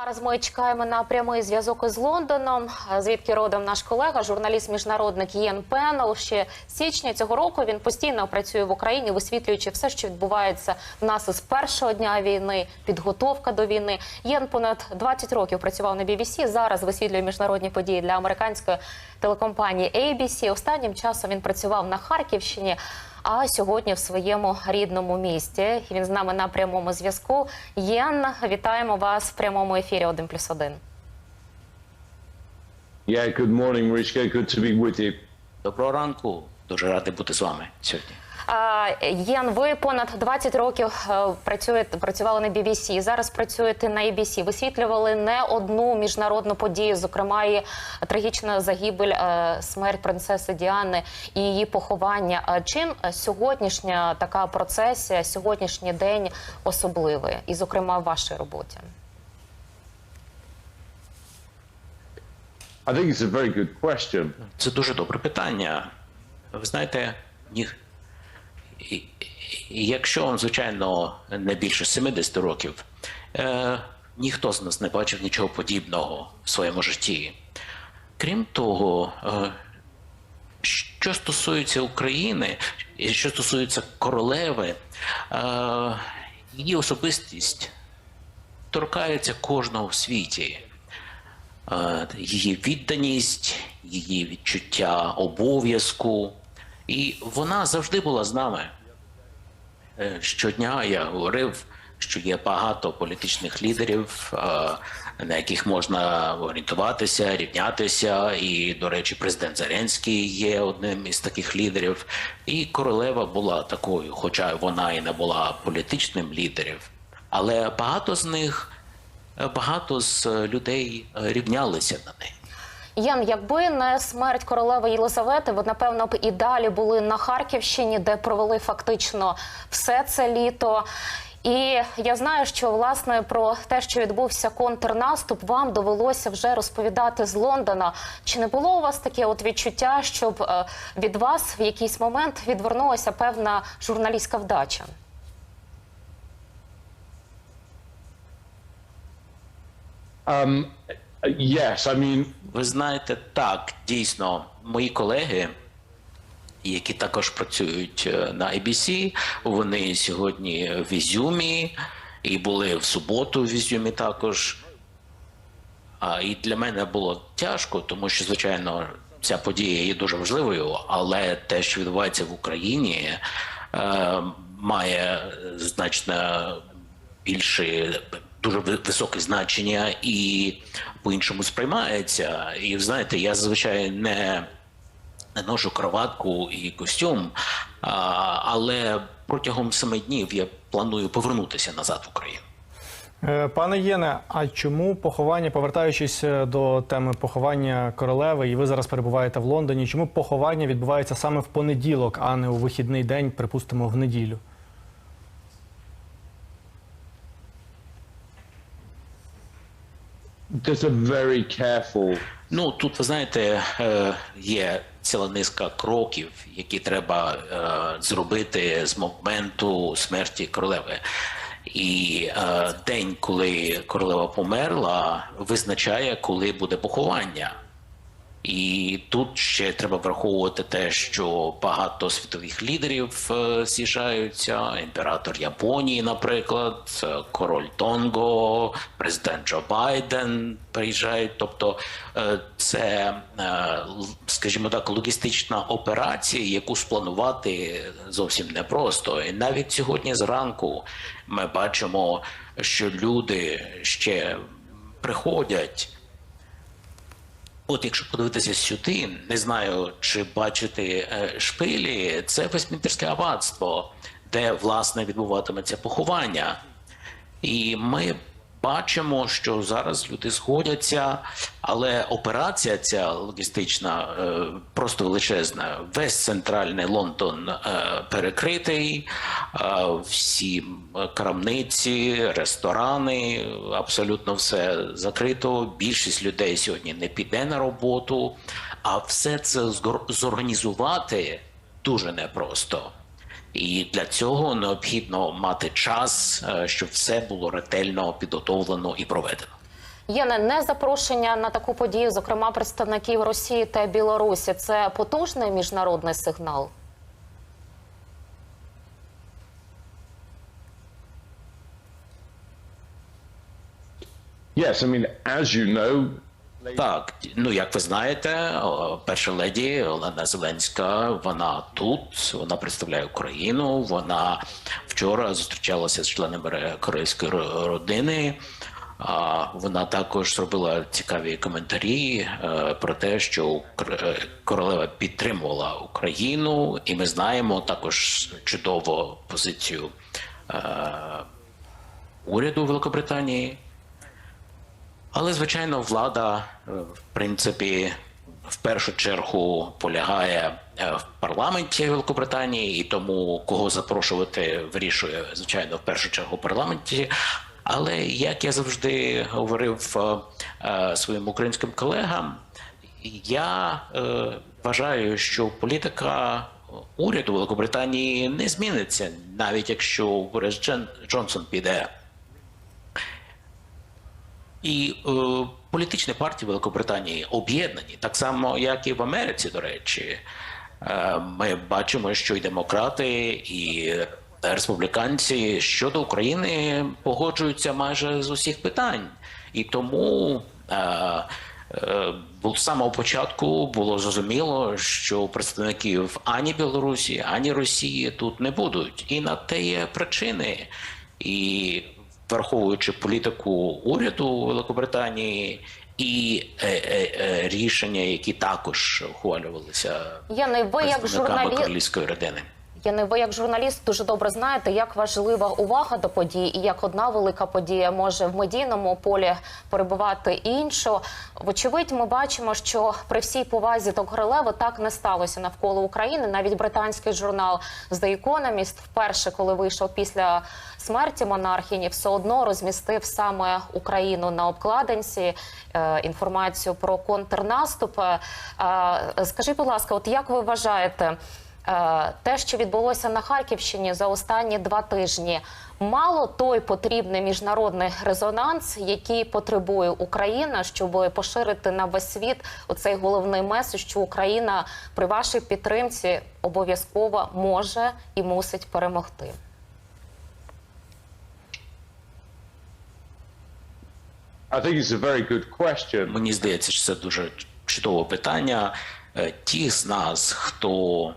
Зараз ми чекаємо на прямий зв'язок із Лондоном, звідки родом наш колега, журналіст-міжнародник Єн Пеннел. Ще з січня цього року він постійно працює в Україні, висвітлюючи все, що відбувається в нас із першого дня війни, підготовка до війни. Єн понад 20 років працював на BBC, Зараз висвітлює міжнародні події для американської телекомпанії ABC. Останнім часом він працював на Харківщині. А сьогодні в своєму рідному місті він з нами на прямому зв'язку. Єн, вітаємо вас в прямому ефірі 1+,1. плюс 1. Yeah, good morning. Good to be with you. Доброго ранку. Дуже радий бути з вами сьогодні. Єн, ви понад 20 років е, працюєте, працювали на BBC, зараз працюєте на ABC. Висвітлювали не одну міжнародну подію, зокрема і трагічна загибель, е, смерть принцеси Діани і її поховання. Чим сьогоднішня така процесія, сьогоднішній день особливий, і зокрема в вашій роботі? Це дуже добре питання. Ви знаєте, ні... якщо, звичайно, не більше 70 років, е, ніхто з нас не бачив нічого подібного в своєму житті. Крім того, е, що стосується України, і що стосується королеви, е, її особистість торкається кожного в світі. Е, її відданість, її відчуття обов'язку. І вона завжди була з нами. Е, Щодня я говорив, що є багато політичних лідерів, е, на яких можна орієнтуватися, рівнятися. І, до речі, президент Зеленський є одним із таких лідерів. І королева була такою, хоча вона і не була політичним лідером. Але багато з них, е, багато з людей рівнялися на неї. Ян, якби не смерть королеви Єлизавети, ви напевно б і далі були на Харківщині, де провели фактично все це літо. І я знаю, що власне про те, що відбувся контрнаступ, вам довелося вже розповідати з Лондона. Чи не було у вас таке от відчуття, щоб е, від вас в якийсь момент відвернулася певна журналістська вдача? Um, yes, I mean, Ви знаєте, так, дійсно, мої колеги, які також працюють е, на ABC, вони сьогодні в Ізюмі і були в суботу в Ізюмі також. А, і для мене було тяжко, тому що, звичайно, ця подія є дуже важливою, але те, що відбувається в Україні, е, має значно більше дуже ви- високе значення і по-іншому сприймається. І знаєте, я зазвичай не, не ношу кроватку і костюм, а, але протягом семи днів я планую повернутися назад в Україну. Е, Пане Єне, а чому поховання, повертаючись е, до теми поховання королеви, і ви зараз перебуваєте в Лондоні, чому поховання відбувається саме в понеділок, а не у вихідний день, припустимо, в неділю? there's a very careful. Ну тут ви знаєте, е, є ціла низка кроків, які треба е, зробити з моменту смерті королеви. І е, день, коли королева померла, визначає, коли буде поховання. І тут ще треба враховувати те, що багато світових лідерів е, з'їжджаються. Імператор Японії, наприклад, е, король Тонго, президент Джо Байден приїжджають. Тобто, е, це, скажімо так, логістична операція, яку спланувати зовсім непросто. І навіть сьогодні зранку ми бачимо, що люди ще приходять. От якщо подивитися сюди, не знаю, чи бачити е, шпилі, це Вестмінтерське аббатство, де власне відбуватиметься поховання. І ми бачимо, що зараз люди сходяться, але операція ця логістична е, просто величезна. Весь центральний Лондон е, перекритий, е, всі крамниці, ресторани, абсолютно все закрито. Більшість людей сьогодні не піде на роботу, а все це зорганізувати дуже непросто. І для цього необхідно мати час, е, щоб все було ретельно підготовлено і проведено. Є не, не запрошення на таку подію, зокрема представників Росії та Білорусі. Це потужний міжнародний сигнал. Yes, I mean, as you know, Так, ну як ви знаєте, перша леді Олена Зеленська, вона тут, вона представляє Україну. Вона вчора зустрічалася з членами корейської родини. Вона також зробила цікаві коментарі е, про те, що е, королева підтримувала Україну, і ми знаємо також чудово позицію е, уряду Великобританії. Але звичайно, влада, е, в принципі, в першу чергу полягає е, в парламенті Великобританії, і тому кого запрошувати вирішує, звичайно, в першу чергу в парламенті. Але як я завжди говорив е, своїм українським колегам, я вважаю, що політика уряду Великобританії не зміниться, навіть якщо Борис Джонсон піде. І е, політичні партії Великобританії об'єднані, так само, як і в Америці, до речі. Е, ми бачимо, що і демократи, і республіканці щодо України погоджуються майже з усіх питань. І тому е, е, з самого початку було зрозуміло, що представників ані Білорусі, ані Росії тут не будуть. І на те є причини. І враховуючи політику уряду Великобританії і е, е, е, рішення, які також ухвалювалися Яни, ви як журналіст, королівської родини. Яни, ви як журналіст дуже добре знаєте, як важлива увага до подій, і як одна велика подія може в медійному полі перебувати іншу. Вочевидь, ми бачимо, що при всій повазі до королеви так не сталося навколо України. Навіть британський журнал The Economist вперше, коли вийшов після смерті монархіні, все одно розмістив саме Україну на обкладинці е, інформацію про контрнаступ. Е, скажіть, будь ласка, от як ви вважаєте? Е, Те, що відбулося на Харківщині за останні два тижні, мало той потрібний міжнародний резонанс, який потребує Україна, щоб поширити на весь світ оцей головний меседж, що Україна при вашій підтримці обов'язково може і мусить перемогти. Мені здається, що це дуже чудове питання. Е, Ті з нас, хто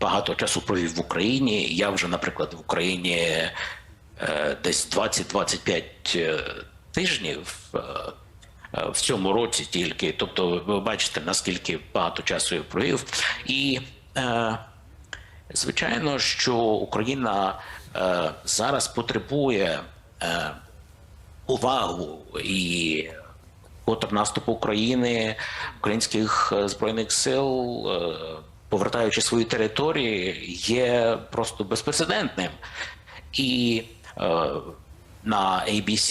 багато часу провів в Україні, я вже, наприклад, в Україні е, десь 20-25 е, тижнів е, е, в цьому році тільки. Тобто, ви бачите, наскільки багато часу я провів. І е, звичайно, що Україна е, зараз потребує. Е, увагу і контрнаступ України, українських е, збройних сил, е, повертаючи свої території, є просто безпрецедентним. І е, на ABC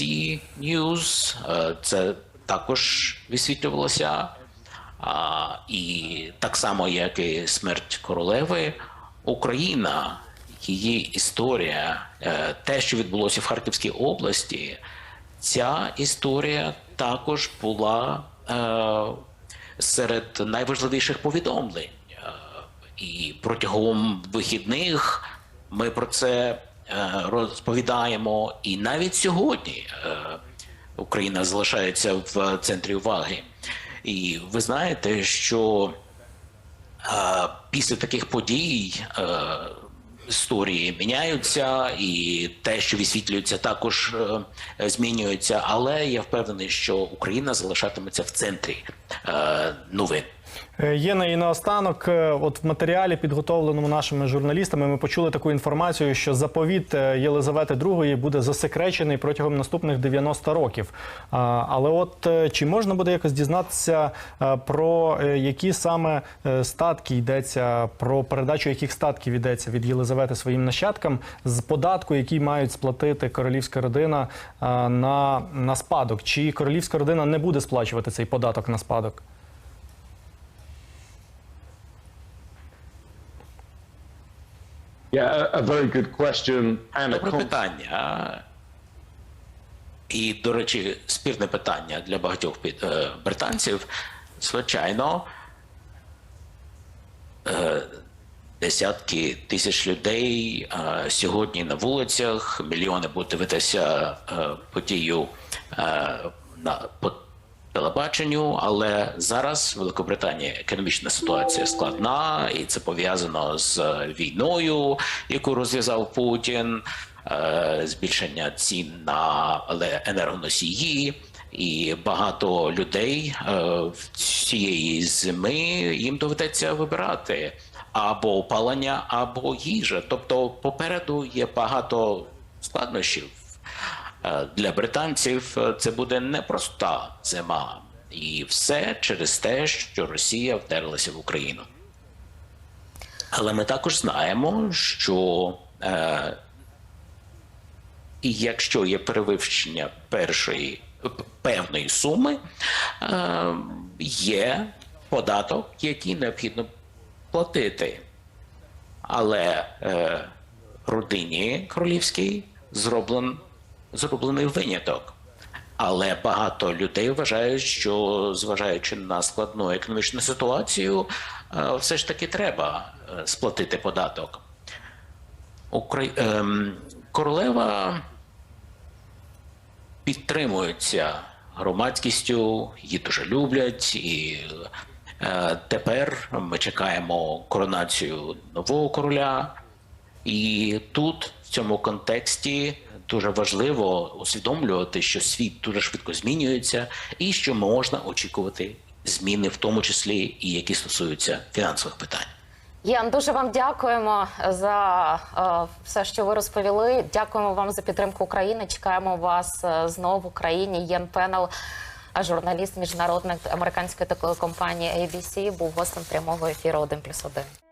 News е, це також висвітлювалося. А, і так само, як і смерть королеви, Україна, її історія, е, те, що відбулося в Харківській області, ця історія також була е, серед найважливіших повідомлень. І протягом вихідних ми про це е, розповідаємо. І навіть сьогодні е, Україна залишається в центрі уваги. І ви знаєте, що е, після таких подій історії міняються, і те, що висвітлюється, також змінюється. Але я впевнений, що Україна залишатиметься в центрі новин. Е, Є на і наостанок, е, от в матеріалі, підготовленому нашими журналістами, ми почули таку інформацію, що заповіт е, Єлизавети II буде засекречений протягом наступних 90 років. Але от чи можна буде якось дізнатися про які саме статки йдеться, про передачу яких статків йдеться від Єлизавети своїм нащадкам з податку, який мають сплатити королівська родина на, на спадок? Чи королівська родина не буде сплачувати цей податок на спадок? Yeah, a, a very good question and Добре питання. І, до речі, спірне питання для багатьох е, британців. Звичайно, е, десятки тисяч людей е, сьогодні на вулицях, мільйони будуть дивитися подію на телебаченню, але зараз в Великобританії економічна ситуація складна, і це пов'язано з війною, яку розв'язав Путін, е, збільшення цін на енергоносії. І багато людей е, в цієї зими їм доведеться вибирати або опалення, або їжа. Тобто попереду є багато складнощів. Е, Для британців е, це буде непроста зима, і все через те, що Росія вдерлася в Україну. Але ми також знаємо, що е, якщо є перевищення першої певної суми, е, є податок, який необхідно платити. Але е, родині королівській зроблен, зроблений виняток. Але багато людей вважають, що зважаючи на складну економічну ситуацію, е, все ж таки треба е, сплатити податок. Укра... ем, королева підтримується громадськістю, її дуже люблять, і е, тепер ми чекаємо коронацію нового короля. І тут, в цьому контексті, дуже важливо усвідомлювати, що світ дуже швидко змінюється, і що можна очікувати зміни, в тому числі і які стосуються фінансових питань. Ян, дуже вам дякуємо за е, все, що ви розповіли. Дякуємо вам за підтримку України. Чекаємо вас е, знову в Україні. Єн Пенел, журналіст міжнародної американської телекомпанії ABC, був гостем прямого ефіру 1+,1.